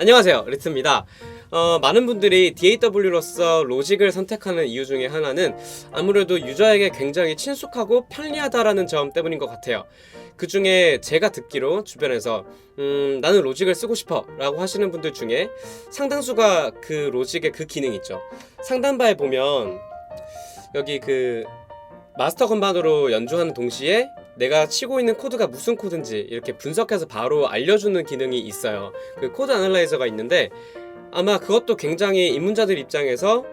안녕하세요 리트입니다. 어, 많은 분들이 DAW로서 로직을 선택하는 이유 중에 하나는 아무래도 유저에게 굉장히 친숙하고 편리하다라는 점 때문인 것 같아요. 그 중에 제가 듣기로 주변에서 음, 나는 로직을 쓰고 싶어 라고 하시는 분들 중에 상당수가 그 로직의 그 기능 있죠. 상단바에 보면 여기 그 마스터 건반으로 연주하는 동시에 내가 치고 있는 코드가 무슨 코드인지 이렇게 분석해서 바로 알려주는 기능이 있어요. 그 코드 애널라이저가 있는데 아마 그것도 굉장히 입문자들 입장에서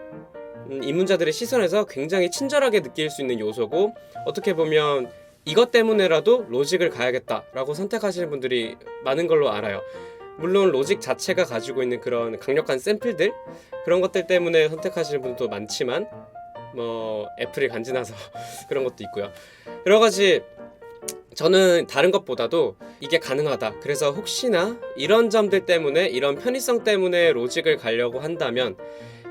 음, 입문자들의 시선에서 굉장히 친절하게 느낄 수 있는 요소고 어떻게 보면 이것 때문에라도 로직을 가야겠다라고 선택하시는 분들이 많은 걸로 알아요. 물론 로직 자체가 가지고 있는 그런 강력한 샘플들 그런 것들 때문에 선택하시는 분도 많지만 뭐 애플이 간지나서 그런 것도 있고요. 여러 가지 저는 다른 것보다도 이게 가능하다. 그래서 혹시나 이런 점들 때문에 이런 편의성 때문에 로직을 가려고 한다면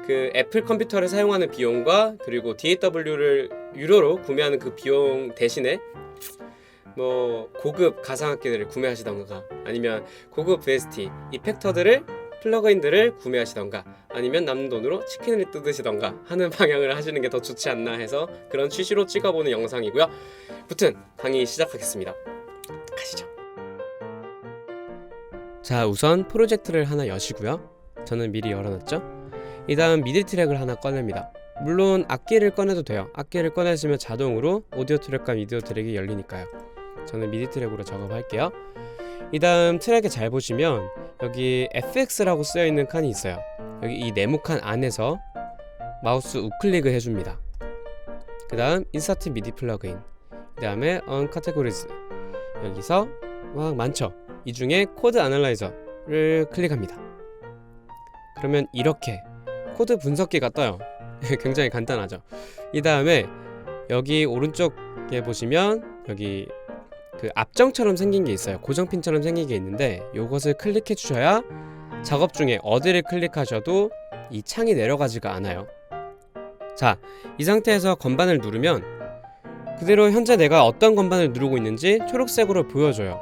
그 애플 컴퓨터를 사용하는 비용과 그리고 DAW를 유료로 구매하는 그 비용 대신에 뭐 고급 가상악기들을 구매하시던가 아니면 고급 VST 이펙터들을 플러그인들을 구매하시던가 아니면 남는 돈으로 치킨을 뜯으시던가 하는 방향을 하시는 게 더 좋지 않나 해서 그런 취지로 찍어보는 영상이고요. 무튼 강의 시작하겠습니다. 가시죠. 자, 우선 프로젝트를 하나 여시고요. 저는 미리 열어놨죠. 이 다음 미디 트랙을 하나 꺼냅니다. 물론 악기를 꺼내도 돼요. 악기를 꺼내시면 자동으로 오디오 트랙과 미디어 트랙이 열리니까요. 저는 미디 트랙으로 작업할게요. 이 다음 트랙에 잘 보시면 여기 FX라고 쓰여 있는 칸이 있어요. 여기 이 네모 칸 안에서 마우스 우클릭을 해줍니다. 그 다음 인서트 미디 플러그인 그 다음에 on categories 여기서 막 많죠? 이 중에 코드 애널라이저를 클릭합니다. 그러면 이렇게 코드 분석기가 떠요. 굉장히 간단하죠? 이 다음에 여기 오른쪽에 보시면 여기 그 앞정처럼 생긴 게 있어요 고정핀처럼 생긴 게 있는데 이것을 클릭해 주셔야 작업 중에 어디를 클릭하셔도 이 창이 내려가지가 않아요 자, 이 상태에서 건반을 누르면 그대로 현재 내가 어떤 건반을 누르고 있는지 초록색으로 보여줘요.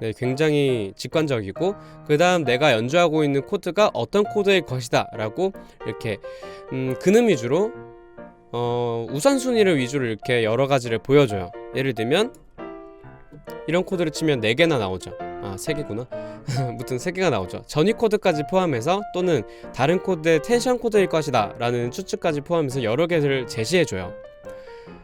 네, 굉장히 직관적이고 그 다음 내가 연주하고 있는 코드가 어떤 코드일 것이다 라고 이렇게 음, 근음 위주로 어, 우선순위를 위주로 이렇게 여러 가지를 보여줘요. 예를 들면 이런 코드를 치면 4개나 나오죠. 아, 3개구나. 무튼 3개가 나오죠. 전위 코드까지 포함해서 또는 다른 코드의 텐션 코드일 것이다 라는 추측까지 포함해서 여러 개를 제시해줘요.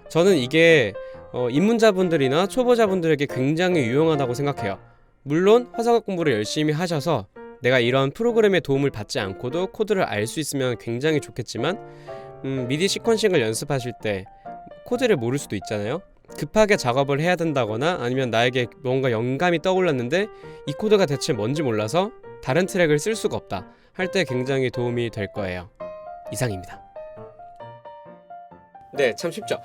저는 이게 어, 입문자분들이나 초보자분들에게 굉장히 유용하다고 생각해요. 물론 화성학 공부를 열심히 하셔서 내가 이런 프로그램의 도움을 받지 않고도 코드를 알 수 있으면 굉장히 좋겠지만 음, 미디 시퀀싱을 연습하실 때 코드를 모를 수도 있잖아요. 급하게 작업을 해야 된다거나 아니면 나에게 뭔가 영감이 떠올랐는데 이 코드가 대체 뭔지 몰라서 다른 트랙을 쓸 수가 없다 할 때 굉장히 도움이 될 거예요. 이상입니다. 네, 참 쉽죠.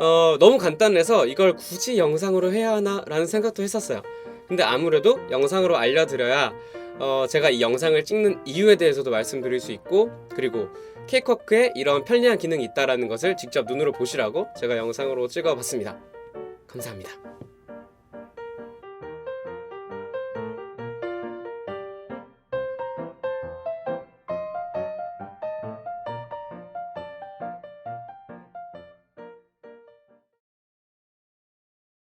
어, 너무 간단해서 이걸 굳이 영상으로 해야 하나라는 생각도 했었어요. 근데 아무래도 영상으로 알려드려야 어, 제가 이 영상을 찍는 이유에 대해서도 말씀드릴 수 있고 그리고 케이커크에 이런 편리한 기능이 있다라는 것을 직접 눈으로 보시라고 제가 영상으로 찍어봤습니다. 감사합니다.